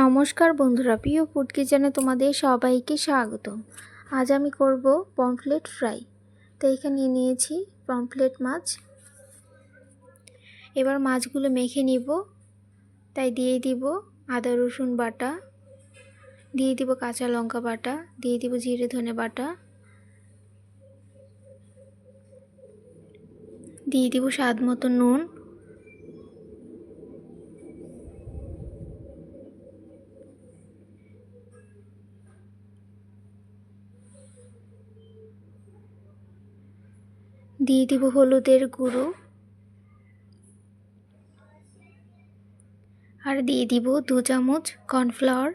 নমস্কার বন্ধুরা, প্রিয় ফুড কিচেনে তোমাদের সবাইকে স্বাগত আজ আমি করব পমফ্লেট ফ্রাই। তো এখানে নিয়েছি পমফ্লেট মাছ। এবার মাছগুলো মেখে নিব, তাই দিয়ে দিব আদা, রসুন বাটা, দিয়ে দিব কাঁচা লঙ্কা বাটা, দিয়ে দিব জিরে ধনে বাটা, দিয়ে দিব স্বাদ মতো নুন। দিয়ে দিব হলুদের গুঁড়ো। আর দিয়ে দিব দু চামচ কর্নফ্লাওয়ার।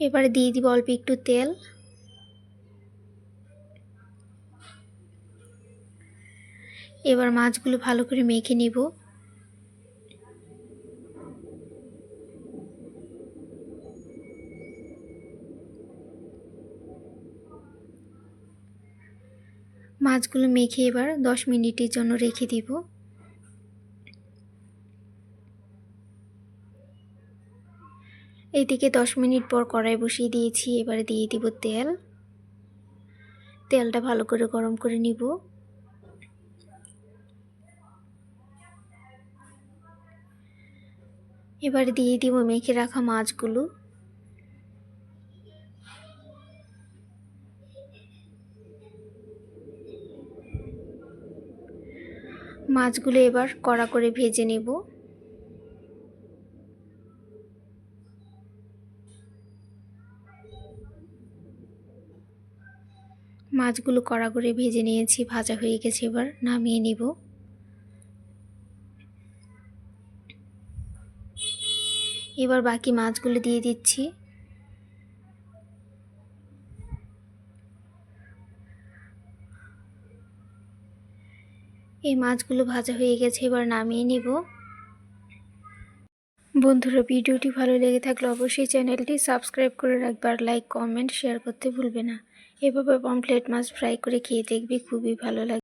এবারে দিয়ে দিব অল্প একটু তেল। এবার মাছগুলো ভালো করে মেখে নিব। মাছগুলো মেখে এবার দশ মিনিটের জন্য রেখে দিব। এদিকে দশ মিনিট পর কড়াই বসিয়ে দিয়েছি, এবারে দিয়ে দিব তেল। তেলটা ভালো করে গরম করে নিব। এবারে দিয়ে দিব মেখে রাখা মাছগুলো। মাছগুলো এবার কড়া করে ভেজে নেব। মাছগুলো কড়া করে ভেজে নিয়েছি, ভাজা হয়ে গেছে, এবার নামিয়ে নিব। এবার বাকি মাছগুলো দিয়ে দিচ্ছি। এই মাছগুলো ভাজা হয়ে গেছে, এবার নামিয়ে নিব। বন্ধুরা, ভিডিওটি ভালো লেগে থাকলে অবশ্যই চ্যানেলটি সাবস্ক্রাইব করে রাখবে আর লাইক, কমেন্ট, শেয়ার করতে ভুলবে না। এভাবে পমপ্লেট মাছ ফ্রাই করে খেয়ে দেখবি খুবই ভালো লাগে।